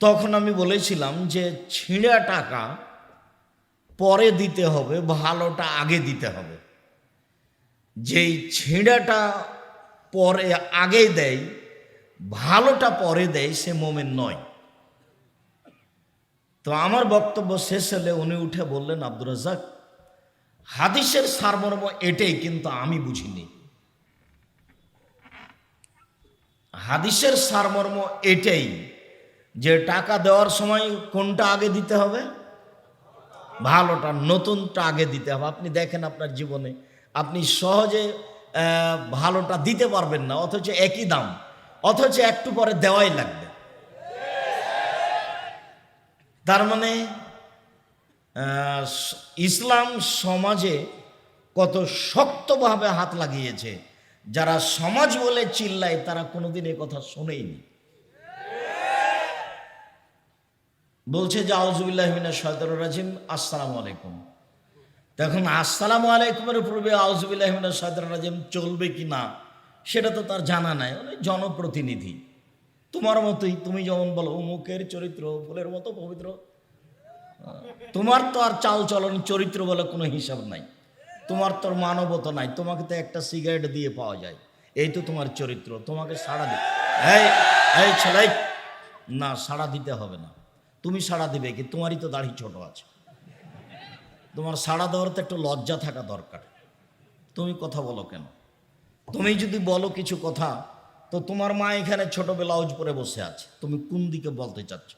তখন আমি বলেছিলাম যে ছিঁড়া টাকা পরে দিতে হবে, ভালোটা আগে দিতে হবে। যেই ছিঁড়াটা পরে আগে দেয়, ভালোটা পরে দেয় সে মোমেন নয়। তো আমার বক্তব্য শেষ হলে উনি উঠে বললেন, আব্দুর রাজাক হাদিসের সারমর্ম এটাই, কিন্তু আমি বুঝিনি। হাদিসের সারমর্ম এটাই যে টাকা দেওয়ার সময় কোনটা আগে দিতে হবে? ভালোটা, নতুনটা আগে দিতে হবে। আপনি দেখেন আপনার জীবনে, আপনি সহজে ভালোটা দিতে পারবেন না, অথচ একই দাম, অথচ একটু পরে দেওয়াই লাগবে। তার মানে ইসলাম সমাজে কত শক্তভাবে হাত লাগিয়েছে। যারা সমাজ বলে চিল্লায়, তারা কোনোদিন এ কথা শোনেইনি। বলছে যে আউজুবিল্লাহমিনা শয়তর রাজিম, আসসালামু আলাইকুম। তখন আসসালামু আলাইকুমের পূর্বে আউজুবিল্লাহমিনা শয়তর রাজিম চলবে কি না, সেটা তো তার জানা নাই। জনপ্রতিনিধি। তোমার মতোই, তুমি যেমন বলো মুখের চরিত্র, ফুলের মতো পবিত্র। তোমার তো আর চাল চলন চরিত্র বলে কোনো হিসাব নাই। তোমার তোর মানবতা নাই। তোমাকে তো একটা সিগারেট দিয়ে পাওয়া যায়। এই তো তোমার চরিত্র। তোমাকে সাড়া দি, এই এই ছেলে, না, সাড়া দিতে হবে না। তুমি সাড়া দিবে কি? তোমারই তো দাড়ি ছোট আছে। তোমার সাড়া দেওয়ার তো একটু লজ্জা থাকা দরকার। তুমি কথা বলো কেন? তুমি যদি বলো কিছু কথা, তো তোমার মা এখানে ছোট ব্লাউজ পরে বসে আছে। তুমি কোন দিকে বলতে চাচ্ছ?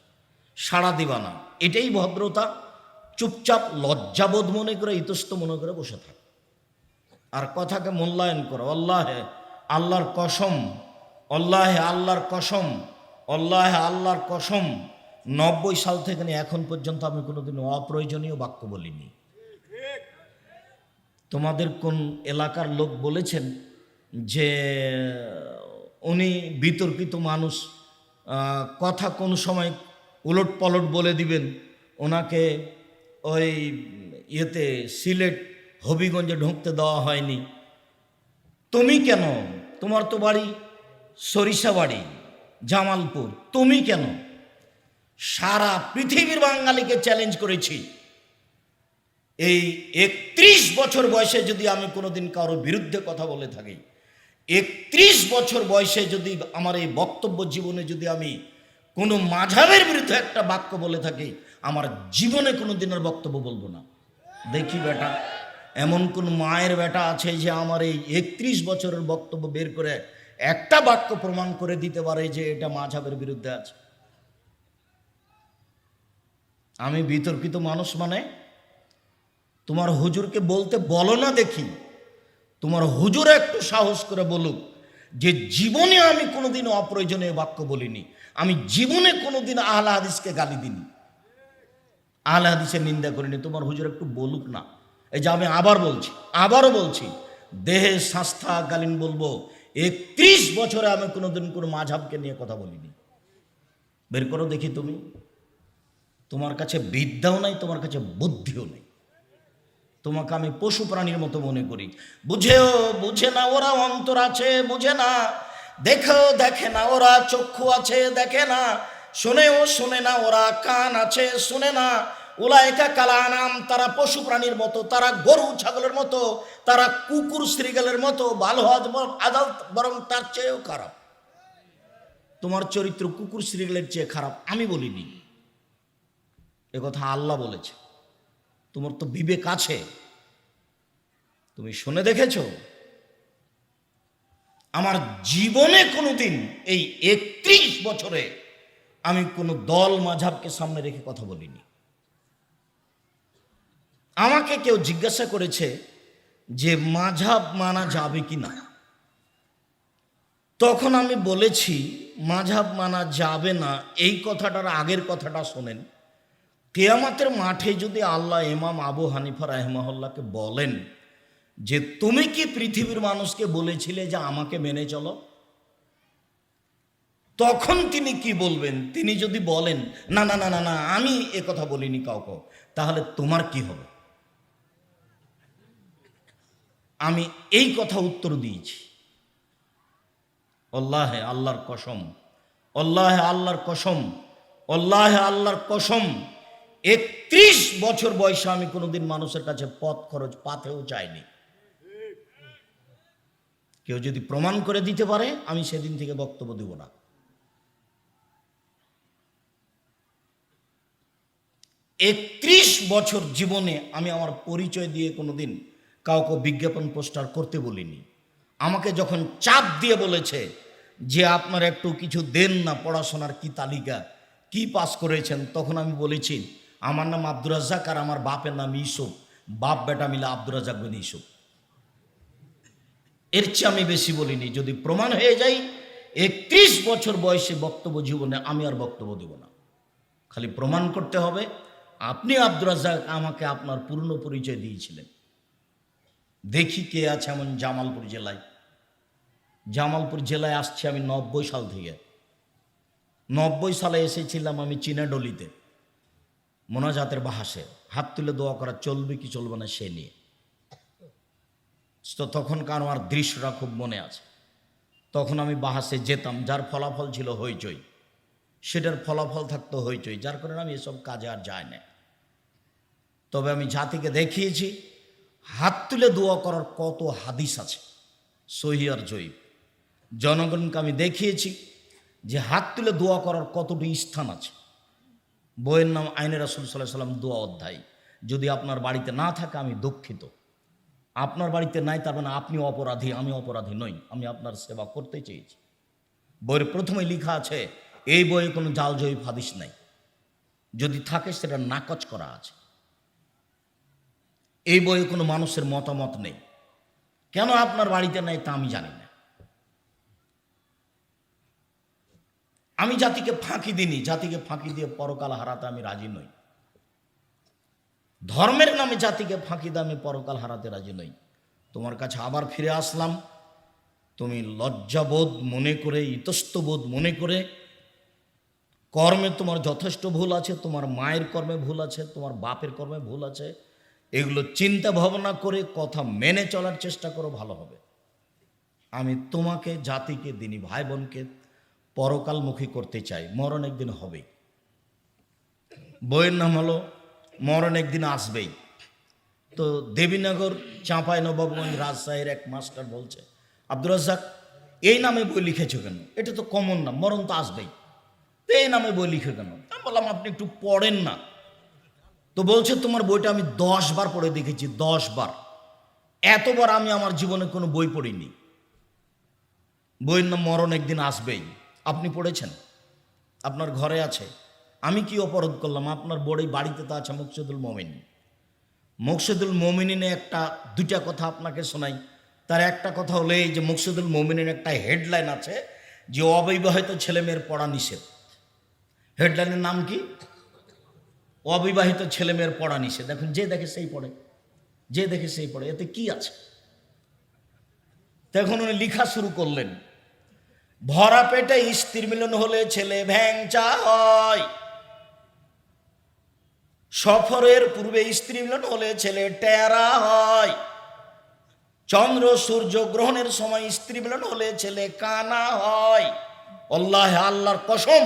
সাড়া দিবা না। এটাই ভদ্রতা। চুপচাপ লজ্জাবোধ মনে করে, ইতস্ত মনে করে বসে থাক। আর কথাকে মূল্যায়ন করো। আল্লাহে আল্লাহর কসম, আল্লাহে আল্লাহর কসম, আল্লাহে আল্লাহর কসম। নব্বই সাল থেকে নিয়ে এখন পর্যন্ত আমি কোনোদিন অপ্রয়োজনীয় বাক্য বলিনি। তোমাদের কোন এলাকার লোক বলেছেন যে, উনি বিতর্কিত মানুষ কথা কোন সময় উলট পালট বলে দিবেন, ওনাকে ওই ইয়েতে সিলেট হবিগঞ্জে ঢুকতে দেওয়া হয়নি। তুমি কেন? তোমার তো বাড়ি সরিষা বাড়ি জামালপুর, তুমি কেন? সারা পৃথিবীর বাঙালিকে চ্যালেঞ্জ করেছি। এই একত্রিশ বছর বয়সে যদি আমি কোনোদিন কারোর বিরুদ্ধে কথা বলে থাকি, একত্রিশ বছর বয়সে যদি আমার এই বক্তব্য জীবনে যদি আমি কোনো মাঝাবের বিরুদ্ধে একটা বাক্য বলে থাকি, আমার জীবনে কোনো দিনের বক্তব্য বলব না। দেখি বেটা, এমন কোন মায়ের বেটা আছে যে আমার এই একত্রিশ বছরের বক্তব্য বের করে একটা বাক্য প্রমাণ করে দিতে পারে যে এটা মাঝাবের বিরুদ্ধে আছে। আমি বিতর্কিত মানুষ মানে তোমার হুজুরকে বলতে বলো না দেখি। তোমার হুজুর একটু সাহস করে বলুক যে জীবনে আমি কোনোদিন অপ্রয়োজনীয় বাক্য বলিনি। আমি জীবনে কোনোদিন আহলা হাদিসকে গালি দিনি আহলা হাদিসের নিন্দা করিনি। তোমার হুজুর একটু বলুক না। এই যে আমি আবার বলছি, আবারও বলছি, দেহে স্বাস্থ্যকালীন বলব, একত্রিশ বছরে আমি কোনোদিন কোনো মাঝাবকে নিয়ে কথা বলিনি। বের করো দেখি তুমি। তোমার কাছে বিদ্যাও নাই, তোমার কাছে বুদ্ধিও নেই। তোমাকে আমি পশু প্রাণীর মতো মনে করি। বুঝেও, বুঝে না ওরা অন্তর আছে, বুঝে না। দেখেও দেখে না ওরা চক্ষু আছে, দেখে না। শোনেও শোনে না ওরা কান আছে, শোনে না। ওলা একা কালা নাম তারা পশু প্রাণীর মতো, তারা গরু ছাগলের মতো, তারা কুকুর শ্রীগালের মতো ভালো হজ আদাল বরং তার চেয়েও খারাপ। তোমার চরিত্র কুকুর শ্রীগালের চেয়ে খারাপ, আমি বলিনি। কথা আল্লাহ বলেছে। তোমার তো বিবেক আছে। তুমি শুনে দেখেছ? আমার জীবনে কোনোদিন এই একত্রিশ বছরে আমি কোনো দল মাঝাবকে সামনে রেখে কথা বলিনি। আমাকে কেউ জিজ্ঞাসা করেছে যে মাঝাব মানা যাবে কি না? তখন আমি বলেছি, মাঝাব মানা যাবে না, এই কথাটার আগের কথাটা শোনেন। কেয়ামাতের মাঠে যদি আল্লাহ ইমাম আবু হানিফা রাহমাহুল্লাহকে বলেন যে তুমি কি পৃথিবীর মানুষকে বলেছিলে যে আমাকে মেনে চলো, তখন তিনি কি বলবেন? তিনি যদি বলেন, না না না না না, আমি এ কথা বলিনি কাউকে, তাহলে তোমার কি হবে? আমি এই কথা উত্তর দিয়েছি। আল্লাহে আল্লাহর কসম আল্লাহে আল্লাহর কসম আল্লাহ আল্লাহর কসম একত্রিশ বছর বয়সে আমি কোনোদিন মানুষের কাছে পথ খরচ পাতেও চাইনি। কেউ যদি প্রমাণ করে দিতে পারে, আমি সেদিন থেকে বক্তব্য দেব না। একত্রিশ বছর জীবনে আমি আমার পরিচয় দিয়ে কোনোদিন কাউকে বিজ্ঞাপন পোস্টার করতে বলিনি। আমাকে যখন চাপ দিয়ে বলেছে যে আপনার একটু কিছু দেন না পড়াশোনার কি তালিকা, কি পাস করেছেন, তখন আমি বলেছি আমার নাম আব্দুর রাজ্জাক আর আমার বাপের নাম ইসুফ বাপ, বেটা মিলে আব্দুর রাজ্জাক বিন ইসুফ এর চেয়ে আমি বেশি বলিনি, যদি প্রমাণ হয়ে যাই একত্রিশ বছর বয়সে বক্তব্য জীবনে আমি আর বক্তব্য দেব না। খালি প্রমাণ করতে হবে, আপনি আব্দুর রাজ্জাক আমাকে আপনার পূর্ণ পরিচয় দিয়েছিলেন। দেখি কে আছে এমন জামালপুর জেলায়। জামালপুর জেলায় আসছি আমি নব্বই সাল থেকে। নব্বই সালে এসেছিলাম আমি চিনাডলিতে। মোনাজাতের বাহাসে, হাত তুলে দোয়া করা চলবে কি চলবে না সে নিয়ে। তো তখনকার আমার দৃশ্যটা খুব মনে আছে। তখন আমি বাহাসে যেতাম, যার ফলাফল ছিল হইচই। সেটার ফলাফল থাকতো হইচই, যার কারণে আমি এসব কাজে আর যাই না তবে আমি জাতিকে দেখিয়েছি, হাত তুলে দোয়া করার কত হাদিস আছে, সহি আর জয়ীব। জনগণকে আমি দেখিয়েছি যে হাত তুলে দোয়া করার কতটি স্থান আছে। বইয়ের নাম আইনে রাসুল সাল্লাহ সাল্লাম দোয়া অধ্যায়। যদি আপনার বাড়িতে না থাকে, আমি দুঃখিত। আপনার বাড়িতে নাই, তার মানে আপনি অপরাধী, আমি অপরাধী নই। আমি আপনার সেবা করতে চেয়েছি। বইয়ের প্রথমে লেখা আছে, এই বইয়ে কোনো জাল হাদিস নাই। যদি থাকে, সেটা নাকচ করা আছে। এই বইয়ে কোনো মানুষের মতামত নেই। কেন আপনার বাড়িতে নাই তা আমি জানি না। আমি জাতিকে ফাঁকি দিইনি, জাতিকে ফাঁকি দিয়ে পরকাল হারাতে আমি রাজি নই। ধর্মের নামে জাতিকে ফাঁকি দিয়ে আমি পরকাল হারাতে রাজি নই। তোমার কাছে আবার ফিরে আসলাম। তুমি লজ্জাবোধ মনে করে, ইতস্তবোধ মনে করে, কর্মে তোমার যথেষ্ট ভুল আছে, তোমার মায়ের কর্মে ভুল আছে, তোমার বাপের কর্মে ভুল আছে। এগুলো চিন্তা ভাবনা করে, কথা মেনে চলার চেষ্টা করো, ভালো হবে। আমি তোমাকে, জাতিকে, দিনী ভাই বোনকে পরকালমুখী করতে চাই, মরণ একদিন হবে বইয়ের নাম হলো মরণ একদিন আসবেই। তো দেবীনগর চাঁপাই নবাবগঞ্জ রাজশাহীর এক মাস্টার বলছে, আব্দুর রাজ্জাক, এই নামে বই লিখেছো কেন? এটা তো কমন নাম মরণ তো আসবেই। তো এই নামে বই লিখে কেন? আমি বললাম, আপনি একটু পড়েন না। তো বলছে, তোমার বইটা আমি দশ বার পড়ে দেখেছি, দশ বার। এতবার আমি আমার জীবনে কোনো বই পড়িনি। বইয়ের নাম মরণ একদিন আসবেই। আপনি পড়েছেন, আপনার ঘরে আছে, আমি কি অপরাধ করলাম? আপনার বড়ই বাড়িতে তো আছে মুকসুদুল মমিন। মুকসুদুল মমিনিনে একটা, দুইটা কথা আপনাকে শোনাই। তার একটা কথা হলো এই যে মুকসুদুল মমিনের একটা হেডলাইন আছে যে অবিবাহিত ছেলে মেয়ের পড়া নিষেধ। হেডলাইনের নাম কি? অবিবাহিত ছেলে মেয়ের পড়া নিষেধ। দেখুন, যে দেখে সেই পড়ে, যে দেখে সেই পড়ে, এতে কি আছে? তখন উনি লিখা শুরু করলেন। ভরা পেটে স্ত্রী মিলন হলে ছেলে ভ্যাংচা হয় সফরের পূর্বে স্ত্রী মিলন হলে ছেলে টেরা হয়। চন্দ্র সূর্য গ্রহণের সময় স্ত্রী মিলন হলে ছেলে কানা হয়। আল্লাহ আল্লাহর কসম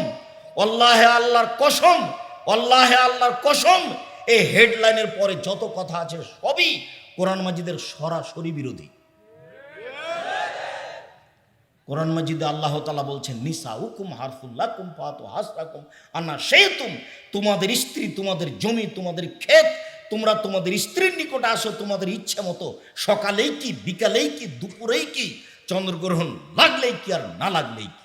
আল্লাহ আল্লাহর কসম আল্লাহ আল্লাহর কসম। এই হেডলাইনের পরে যত কথা আছে সবই কোরআন মাজিদের সরাসরি বিরোধী। কোরআন মাজিদে আল্লাহ তালা বলছেন নিসা হুকুম হারফুল্লাহ কুম ফাত হাসরাকুম। আন্না সে তুম তোমাদের স্ত্রী, তোমাদের জমি, তোমাদের ক্ষেত, তোমরা তোমাদের স্ত্রীর নিকটে আসো, তোমাদের ইচ্ছে মতো। সকালেই কি, বিকালেই কি, দুপুরেই কি, চন্দ্রগ্রহণ লাগলেই কি আর না লাগলেই কি?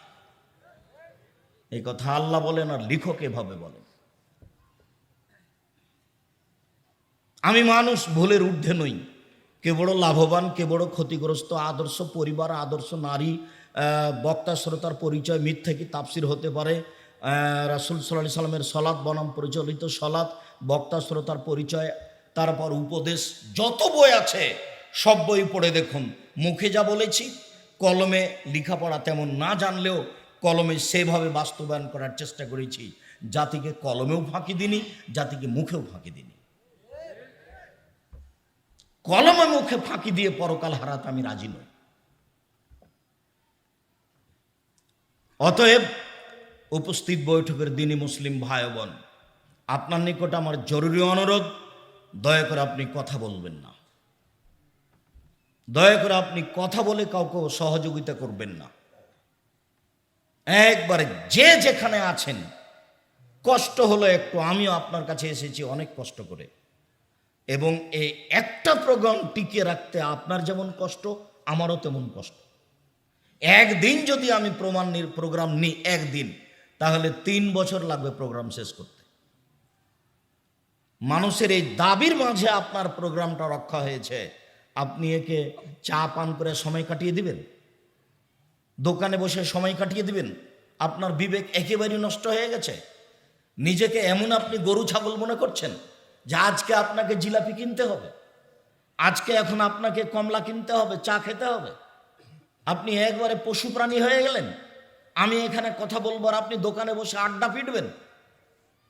এই কথা আল্লাহ বলেন আর লিখক এভাবে বলেন। আমি মানুষ, ভুলের ঊর্ধ্বে নই। কে বড় লাভবান, কে বড় ক্ষতিগ্রস্ত, আদর্শ পরিবার, আদর্শ নারী বক্তা, শ্রোতার পরিচয় মিথ্যে কি তাপসির হতে পারে? রাসূল সাল্লাহ সাল্লামের সলাৎ বনাম পরিচালিত সলাৎ বক্তা, শ্রোতার পরিচয়, তারপর উপদেশ, যত বই আছে, সব বই পড়ে দেখুন। মুখে যা বলেছি, কলমে লেখাপড়া তেমন না জানলেও কলমে সেভাবে বাস্তবায়ন করার চেষ্টা করেছি। জাতিকে কলমেও ফাঁকি দিনি জাতিকে মুখেও ফাঁকি দিনি কলমে মুখে ফাঁকি দিয়ে পরকাল হারাতে আমি রাজি নই। অতএব উপস্থিত বৈঠকের দিনই মুসলিম ভাই বোন, আপনার নিকট আমার জরুরি অনুরোধ, দয়া করে আপনি কথা বলবেন না। দয়া করে আপনি কথা বলে কাউকে সহযোগিতা করবেন না। একবারে যে যেখানে আছেন, কষ্ট হলো একটু, আমিও আপনার কাছে এসেছি অনেক কষ্ট করে। এবং এই একটা প্রোগ্রাম টিকিয়ে রাখতে আপনার যেমন কষ্ট, আমারও তেমন কষ্ট। একদিন যদি আমি প্রমাণ প্রোগ্রাম নিই, একদিন, তাহলে তিন বছর লাগবে প্রোগ্রাম শেষ করতে। মানুষের এই দাবির মাঝে আপনার প্রোগ্রামটা রক্ষা হয়েছে। আপনি একে চা পান করে সময় কাটিয়ে দিবেন। দোকানে বসে সময় কাটিয়ে দিবেন। আপনার বিবেক একেবারেই নষ্ট হয়ে গেছে। নিজেকে এমন আপনি গরু, ছাগল মনে করছেন যে আজকে আপনাকে জিলাপি কিনতে হবে। আজকে এখন আপনাকে কমলা কিনতে হবে, চা খেতে হবে। আপনি একবারে পশু প্রাণী হয়ে গেলেন। আমি এখানে কথা বলব আর আপনি দোকানে বসে আড্ডা পিটবেন।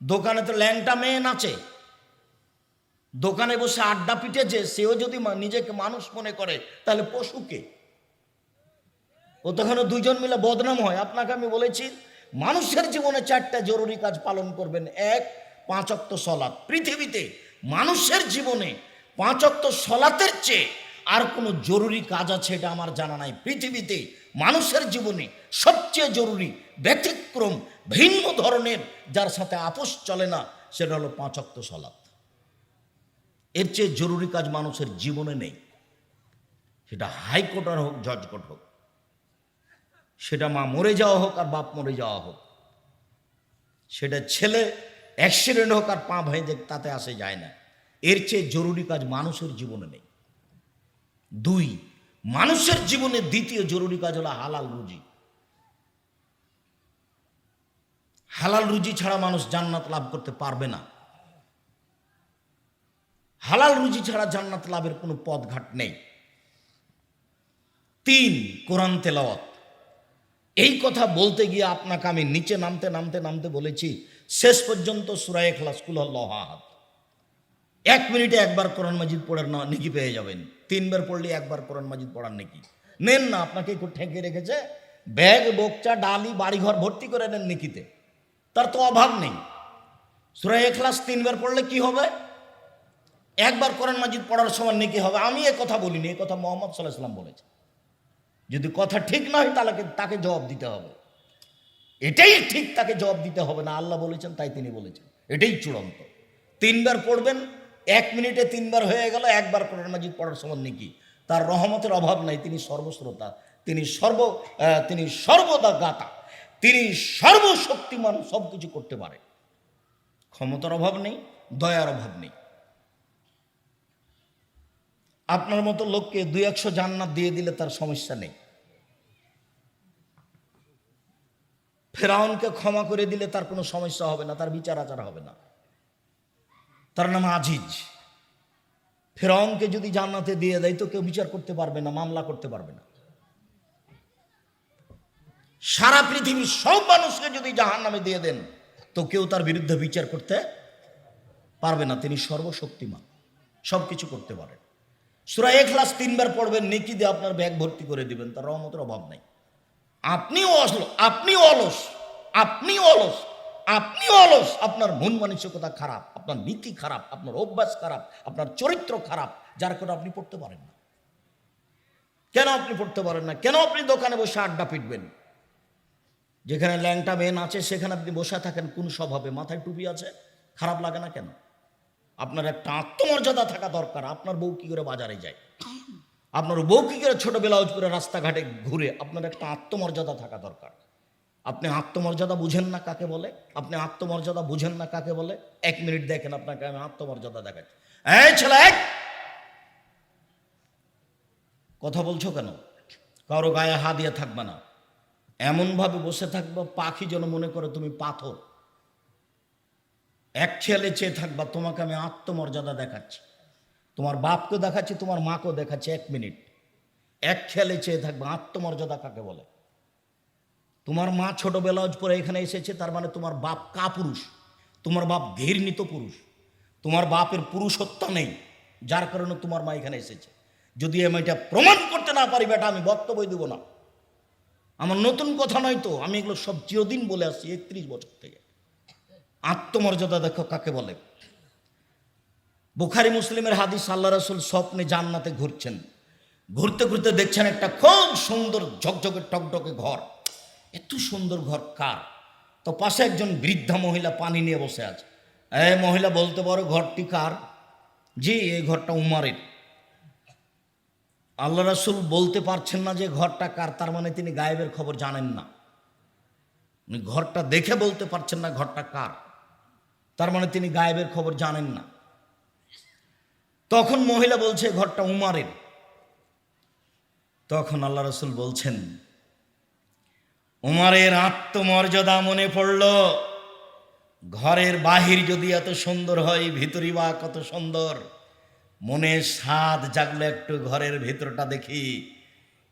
দোকানে তো ল্যাংটা মেয়ে নাচে। দোকানে বসে আড্ডা পিটেছে সেও যদি নিজেকে মানুষ মনে করে, তাহলে পশুকে। ও তখন দুজন মিলে বদনাম হয়, আপনাকে আমি বলেছি, মানুষের জীবনে চারটা জরুরি কাজ পালন করবেন। এক পাঁচক্ত সলাৎ। পৃথিবীতে মানুষের জীবনে পাঁচক্ত সলাতের চেয়ে আর কোনো জরুরি কাজ আছে এটা আমার জানা নাই। পৃথিবীতে মানুষের জীবনে সবচেয়ে জরুরি ব্যতিক্রম, ভিন্ন ধরনের যার সাথে আপোষ চলে না, সেটা হলো পাঁচক্ত সলাৎ এর চেয়ে জরুরি কাজ মানুষের জীবনে নেই। সেটা হাইকোর্ট আর হোক, জজ কোর্ট হোক। সেটা মা মরে যাওয়া হোক আর বাপ মরে যাওয়া হোক। সেটা ছেলে অ্যাক্সিডেন্ট হোক আর পা দেখ তাতে আসে যায় না। এর চেয়ে জরুরি কাজ মানুষের জীবনে নেই। দুই, মানুষের জীবনে দ্বিতীয় জরুরি কাজ হলো হালাল রুজি। হালাল রুজি ছাড়া মানুষ জান্নাত লাভ করতে পারবে না। হালাল রুজি ছাড়া জান্নাত লাভের কোনো পথ পথঘাট নেই। তিন, কোরআন তেলাওয়াত। এই কথা বলতে গিয়ে আপনাকে আমি নিচে নামতে নামতে নামতে বলেছি, শেষ পর্যন্ত সুরায় ক্লাস কুলহাত এক মিনিটে একবার কোরআন মাজিদ পড়ার নেকি পেয়ে যাবেন। তিনবার পড়লে একবার কোরআন মাজিদ পড়ার নেকি? নেন না, আপনাকে একটু ঠেকে রেখেছে। ব্যাগ, বোকচা, ডালি, বাড়িঘর ভর্তি করে নেন নিকিতে। তার তো অভাব নেই। সুরায় এখলাস তিনবার পড়লে কি হবে? একবার কোরআন মাজিদ পড়ার সময় নেকি হবে। আমি এ কথা বলিনি, এ কথা মোহাম্মদ সাল্লাহ সাল্লাম বলেছে যদি কথা ঠিক না হয়, তাহলে তাকে জবাব দিতে হবে। এটাই ঠিক, তাকে জবাব দিতে হবে না। আল্লাহ বলেছেন, তাই তিনি বলেছেন। এটাই চূড়ান্ত। তিনবার পড়বেন এক মিনিটে তিনবার হয়ে গেল, একবার কোরআন মাজিদ পড়ার সময় নাকি। তার রহমতের অভাব নাই, তিনি সর্বশ্রোতা, তিনি সর্ব তিনি সর্বদা গাতা তিনি সর্বশক্তিমান সব কিছু করতে পারে। ক্ষমতার অভাব নেই, দয়ার অভাব নেই। আপনার মতো লোককে দুই একশো জান্নাত দিয়ে দিলে তার সমস্যা নেই। ফেরাউনকে ক্ষমা করে দিলে তার কোনো সমস্যা হবে না, তার বিচার আচার হবে না। তার নাম আজিজ। ফেরাউনকে যদি জান্নাতে দিয়ে দেয়, তো কেউ বিচার করতে পারবে না, মামলা করতে পারবে না। সারা পৃথিবীর সব মানুষকে যদি জাহান নামে দিয়ে দেন, তো কেউ তার বিরুদ্ধে বিচার করতে পারবে না। তিনি সর্বশক্তিমান সব কিছু করতে পারেন। সুরা এখলাস তিনবার পড়বেন, নেকি দিয়ে আপনার ব্যাগ ভর্তি করে দিবেন, তার রহমতের অভাব নাই। আপনিও অসল আপনিও অলস আপনিও অলস আপনিও অলস, আপনার মন মানসিকতা খারাপ। আপনার নীতি খারাপ, আপনার অভ্যাস খারাপ, আপনার চরিত্র খারাপ, যার কারণে আপনি পড়তে পারেন না। কেন আপনি পড়তে পারেন না? কেন আপনি দোকানে বসে আড্ডা পিটবেন? যেখানে ল্যাংটা মেন আছে, সেখানে আপনি বসে থাকেন, কোন স্বভাবে? মাথায় টুপি আছে? খারাপ লাগে না কেন? আপনার একটা আত্মমর্যাদা থাকা দরকার, আপনার বউ কি করে বাজারে যায়? আপনার বউ কি করে ছোট ব্লাউজ করে রাস্তাঘাটে ঘুরে, আপনার একটা আত্মমর্যাদা থাকা দরকার। আপনি আত্মমর্যাদা বুঝেন না কাকে বলে? আপনি আত্মমর্যাদা বুঝেন না কাকে বলে? এক মিনিট দেখেন আপনাকে, আমি আত্মমর্যাদা দেখাচ্ছি। এই ছেলে কথা বলছো কেন? কারও গায়ে হা দিয়ে থাকবে না। এমনভাবে বসে থাকবে, পাখি যেন মনে করে তুমি পাথর। এক ছেলে চেয়ে থাকবা, তোমাকে আমি আত্মমর্যাদা দেখাচ্ছি। তোমার বাপকে দেখাচ্ছি, তোমার মাকেও দেখাচ্ছি, এক মিনিট। এক খেয়ালে চেয়ে থাকবে, আত্মমর্যাদা কাকে বলে? তোমার মা ছোট ব্লাউজ পরে এখানে এসেছে, তার মানে তোমার বাপ কা পুরুষ? তোমার বাপ ঘৃণিত পুরুষ। তোমার বাপের পুরুষত্ব নেই, যার কারণে তোমার মা এখানে এসেছে। যদি আমি এটা প্রমাণ করতে না পারি, বেটা, আমি বক্তব্য দেবো না। আমার নতুন কথা নয় তো, আমি এগুলো সব চিরদিন বলে আসছি, একত্রিশ বছর থেকে। আত্মমর্যাদা দেখো কাকে বলে। বুখারি মুসলিমের হাদিস, আল্লাহ রসুল স্বপ্নে জান্নাতে ঘুরছেন। ঘুরতে ঘুরতে দেখছেন একটা খুব সুন্দর ঝকঝকে টকটকে ঘর। এত সুন্দর ঘর কার? তো পাশে একজন বৃদ্ধা মহিলা পানি নিয়ে বসে আছে। এ মহিলা বলতে পারো, ঘরটি কার? জি, এই ঘরটা উমারের। আল্লাহ রাসুল বলতে পারছেন না যে ঘরটা কার, তার মানে তিনি গায়েবের খবর জানেন না। ঘরটা দেখে বলতে পারছেন না ঘরটা কার। তার মানে তিনি গায়েবের খবর জানেন না। তখন মহিলা বলছে ঘরটা উমারের। তখন আল্লাহ রসুল বলছেন উমারের আত্মমর্যাদা মনে পড়ল। ঘরের বাহির যদি এত সুন্দর হয় ভিতরি বা কত সুন্দর। মনে স্বাদ জাগলে একটু ঘরের ভিতরটা দেখি।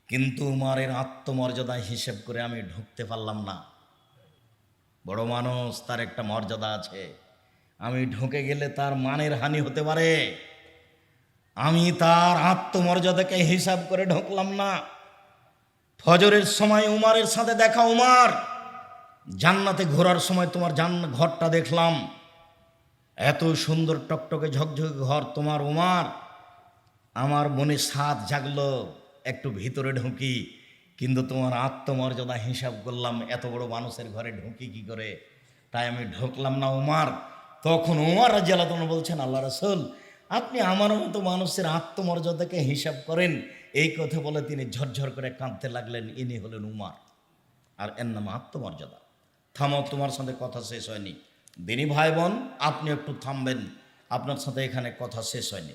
কিন্তু উমারের আত্মমর্যাদা হিসেব করে আমি ঢুকতে পারলাম না। বড় মানুষ, তার একটা মর্যাদা আছে। আমি ঢুকে গেলে তার মানের হানি হতে পারে। আমি তার আত্মমর্যাদাকে হিসাব করে ঢুকলাম না। ফজরের সময় উমারের সাথে দেখা, উমার, জান্নাতে ঘোরার সময় তোমার জান ঘরটা দেখলাম। এত সুন্দর টকটকে ঝকঝকে ঘর তোমার, উমার। আমার মনে স্বাদ জাগলো, একটু ভিতরে ঢুকি, কিন্তু তোমার আত্মমর্যাদা হিসাব করলাম, এত বড় মানুষের ঘরে ঢুকি কি করে? তাই আমি ঢুকলাম না, উমার। তখন উমার রাজিয়ালাতন বলছেন, আল্লাহ রসুল, আপনি আমার মতো মানুষের আত্মমর্যাদাকে হিসাব করেন এই কথা বলে তিনি ঝরঝর করে কাঁদতে লাগলেন, ইনি হলেন উমার। আর এর নাম আত্মমর্যাদা। থামো তোমার সাথে কথা শেষ হয়নি। দিনী ভাই বোন আপনি একটু থামবেন। আপনার সাথে এখানে কথা শেষ হয়নি।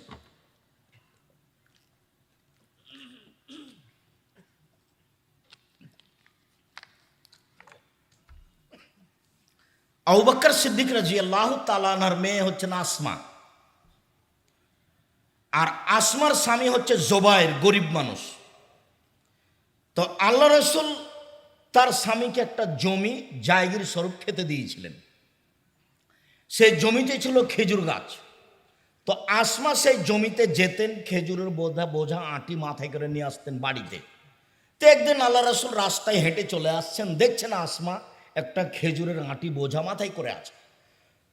আউবাক্কর সিদ্দিক রাজি আল্লাহ তালানার মেয়ে হচ্ছেন আসমা। আর আসমার স্বামী হচ্ছে জোবায়ের গরিব মানুষ। তো আল্লাহ রসুল তার স্বামীকে একটা জমি জায়গির স্বরূপ খেতে দিয়েছিলেন। সেই জমিতে ছিল খেজুর গাছ। তো আসমা সেই জমিতে যেতেন, খেজুরের বোঝা বোঝা আটি মাথায় করে নিয়ে আসতেন বাড়িতে। তো একদিন আল্লাহ রসুল রাস্তায় হেঁটে চলে আসছেন, দেখছেন আসমা একটা খেজুরের আটি বোঝা মাথায় করে আছে।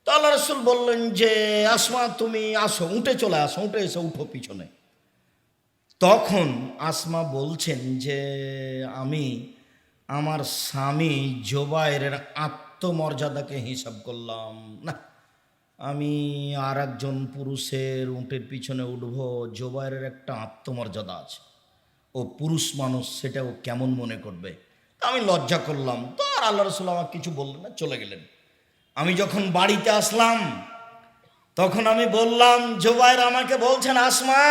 তো আল্লাহ রসুল বললেন যে, আসমা, তুমি আসো, উঠে চলে আসো, উঠে এসে, উঠো পিছনে। তখন আসমা বলছেন যে, আমি আমার স্বামী জোবায়ের আত্মমর্যাদাকে হিসাব করলাম। না, আমি আর একজন পুরুষের উঁটের পিছনে উঠব জোবায়ের একটা আত্মমর্যাদা আছে। ও পুরুষ মানুষ, সেটা ও কেমন মনে করবে? আমি লজ্জা করলাম। তো আর আল্লাহ রসুল কিছু বললেন না, চলে গেলেন। আমি যখন বাড়িতে আসলাম, তখন আমি বললাম, জোবাইর আমাকে বলছেন, আসমা,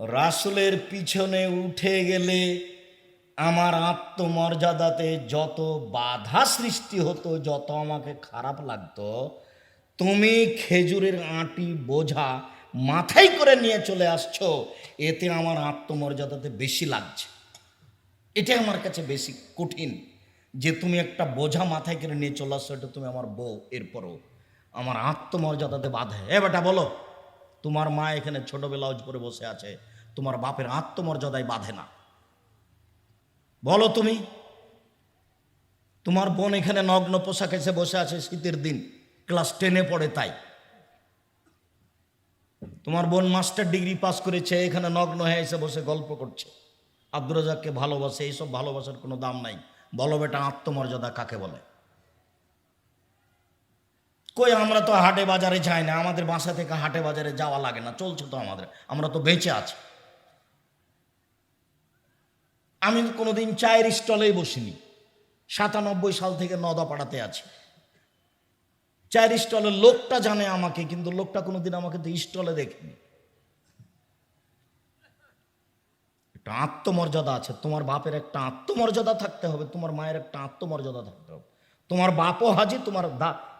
রাসুলের পিছনে উঠে গেলে আমার আত্মমর্যাদাতে যত বাধা সৃষ্টি হতো, যত আমাকে খারাপ লাগতো, তুমি খেজুরের আঁটি বোঝা মাথায় করে নিয়ে চলে আসছো, এতে আমার আত্মমর্যাদাতে বেশি লাগছে। এটা আমার কাছে বেশি কঠিন। যে তুমি একটা বোঝা মাথায় কিনে নিয়ে চলে আসছো, এটা তুমি আমার বউ, এরপরও আমার আত্মমর্যাদাতে বাধে। এ বেটা, বলো, তোমার মা এখানে ছোট ব্লাউজ পরে বসে আছে, তোমার বাপের আত্মমর্যাদায় বাঁধে না। বলো তুমি, তোমার বোন এখানে নগ্ন পোশাক এসে বসে আছে শীতের দিন, ক্লাস টেনে পড়ে তাই। তোমার বোন মাস্টার ডিগ্রি পাস করেছে, এখানে নগ্ন হয়ে এসে বসে গল্প করছে। আব্দুর রাজাককে ভালোবাসে, এইসব ভালোবাসার কোনো দাম নাই। বলো বেটা, আত্মমর্যাদা কাকে বলে? কই, আমরা তো হাটে বাজারে যাই না, আমাদের বাসা থেকে হাটে বাজারে যাওয়া লাগে না, চলছে তো আমাদের, আমরা তো বেঁচে আছি। আমি কোনোদিন চায়ের স্টলেই বসিনি, সাতানব্বই সাল থেকে নদাপাড়াতে আছি। চায়ের স্টলের লোকটা জানে আমাকে, কিন্তু লোকটা কোনোদিন আমাকে তো স্টলে দেখেনি। একটা আত্মমর্যাদা আছে। তোমার বাপের একটা আত্মমর্যাদা থাকতে হবে, তোমার মায়ের একটা আত্মমর্যাদা থাকতে হবে। তোমার বাপও হাজি, তোমার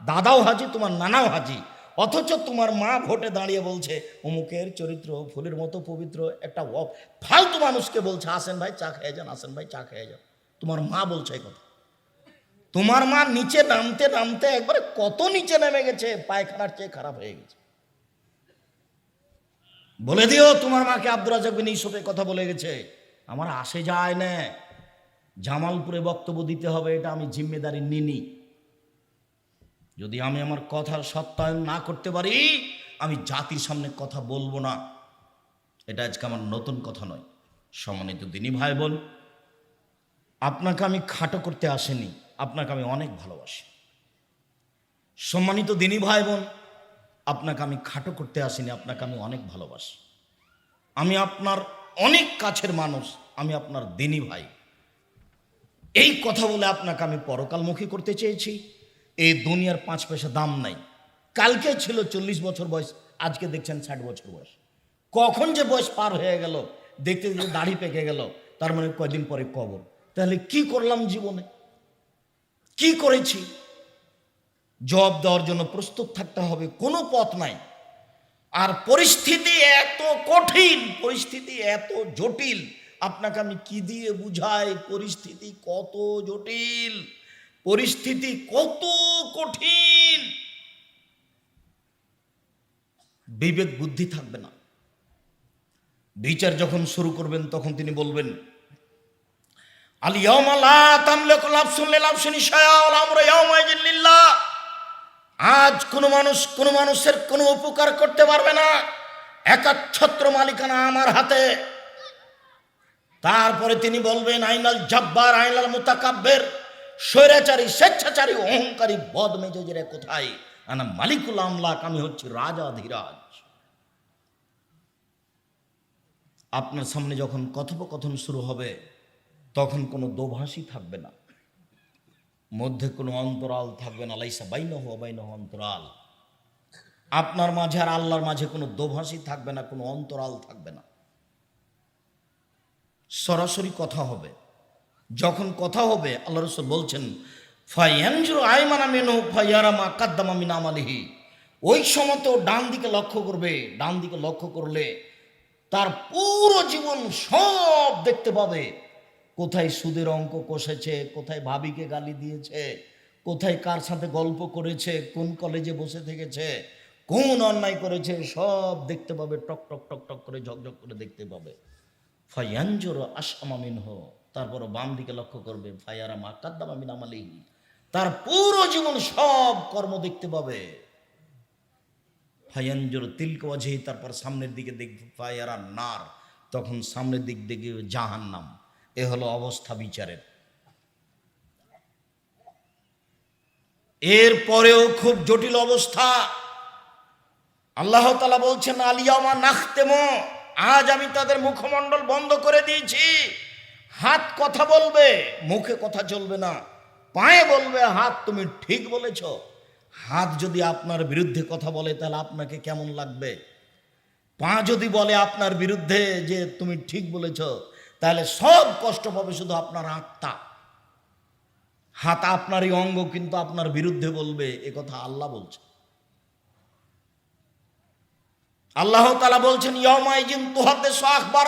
দাদাও হাজি, তোমার নানাও হাজি। অথচ তোমার মা ভোটে দাঁড়িয়ে বলছে, অমুকের চরিত্র ফুলের মতো পবিত্র, একটা ফালতু মানুষকে বলছে, আসেন ভাই, চা খেয়ে যান, আসেন ভাই, চা খেয়ে যান। তোমার মা বলছে এই কথা। তোমার মা নিচে নামতে নামতে একবারে কত নিচে নেমে গেছে, পায়খানার চেয়ে খারাপ হয়ে গেছে। বলে দিও, তোমার মাকে আব্দুল রাজাক বিন ইসুফে কথা বলে গেছে। আমার আসে যায় না। জামালপুরে বক্তব্য দিতে হবে, এটা আমি জিম্মেদারি নিনি। যদি আমি আমার কথার সত্যায়ন না করতে পারি, আমি জাতির সামনে কথা বলব না। এটা আজকে আমার নতুন কথা নয়। সম্মানিত দিনই ভাই বোন আপনাকে আমি খাটো করতে আসেনি, আপনাকে আমি অনেক ভালোবাসি। সম্মানিত দিনই ভাই বোন আপনাকে আমি খাটো করতে আসিনি, আপনাকে আমি অনেক ভালোবাসি। আমি আপনার অনেক কাছের মানুষ, আমি আপনার দিনী ভাই। এই কথা বলে আপনাকে আমি পরকালমুখী করতে চেয়েছি। এই দুনিয়ার পাঁচ পয়সা দাম নাই। কালকে ছিল চল্লিশ বছর বয়স, আজকে দেখছেন ষাট বছর বয়স। কখন যে বয়স পার হয়ে গেল, দেখতে দেখতে দাড়ি পেকে গেল, তার মানে কয়দিন পরে কবর। তাহলে কি করলাম জীবনে? কি করেছি? জবাব দেওয়ার জন্য প্রস্তুত থাকতে হবে, কোনো পথ নাই। আর পরিস্থিতি এত কঠিন, পরিস্থিতি এত জটিল, আপনাকে আমি কি দিয়ে বুঝাই? পরিস্থিতি কত জটিল, পরিস্থিতি কত কঠিন। বিবেক বুদ্ধি থাকবে না। বিচার যখন শুরু করবেন, তখন তিনি বলবেন আলিয়াউমা লা তামলিকু নাফসুন লিনাফসিন শাইআন আমরু ইয়াউমাইযিন লিল্লাহ। আজ কোনো মানুষ কোনো মানুষের কোনো উপকার করতে পারবে না। একাচ্ছত্র মালিকানা আমার হাতে। তারপরে তিনি বলবেন, আইনাল জব্বার, আইনাল মুতাকাব্বের, স্বৈরাচারী, স্বেচ্ছাচারী, অহংকারী বদ মেজেজেরা কোথায়? আনা মালিকুল আমলাক, আমি হচ্ছি রাজা ধীরাজ। আপনার সামনে যখন কথোপকথন শুরু হবে, তখন কোনো দোভাষী থাকবে না। মধ্যে কোনো অন্তরাল থাকবে না, লাইসা বাইন হওয়া বাইন অন্তরাল। আপনার মাঝে আর আল্লাহর মাঝে কোনো দোভাষী থাকবে না, কোনো অন্তরাল থাকবে না। সরাসরি কথা হবে। যখন কথা হবে আল্লাহ রসুল বলছেন, ফাইয়ানজুর মেনু ওই সময় তো ডান দিকে লক্ষ্য করবে, ডান দিকে লক্ষ্য করলে তার পুরো জীবন সব দেখতে পাবে। কোথায় সুদের অঙ্ক কষেছে, কোথায় ভাবিকে গালি দিয়েছে, কোথায় কার সাথে গল্প করেছে, কোন কলেজে বসে থেকেছে, কোন অন্যায় করেছে, সব দেখতে পাবে, টক টক টক টক করে ঝকঝক করে দেখতে পাবে। ফায়াঞ্জোর আসামামিন হো তারপর বাম দিকে লক্ষ্য করবে ফায়ারা মা কাদ্দামামিন আমালিহি, তার পুরো জীবন সব কর্ম দেখতে পাবে। ফায়াঞ্জোর তিলক তারপর সামনের দিকে দেখবে ফায়ারা নার, তখন সামনের দিক দেখবে জাহান্নাম। এ হলো অবস্থা বিচারের। এর পরেও খুব জটিল অবস্থা। আল্লাহ তালা বলছেন আলিয়ামা নাখতেমো আজ আমি তাদের মুখমণ্ডল বন্ধ করে দিয়েছি। হাত কথা বলবে, মুখে কথা চলবে না। পায়ে বলবে, হাত তুমি ঠিক বলেছ। হাত যদি আপনার বিরুদ্ধে কথা বলে, তাহলে আপনাকে কেমন লাগবে? পা যদি বলে আপনার বিরুদ্ধে যে তুমি ঠিক বলেছ তাহলে সব কষ্ট পাবে শুধু আপনার আত্মা। হাত আপনারই অঙ্গ, কিন্তু আপনার বিরুদ্ধে বলবে, এ কথা আল্লাহ বলছে। আল্লাহ তালা বলছেন ইয়মাইজিন তোহাতে আখবার।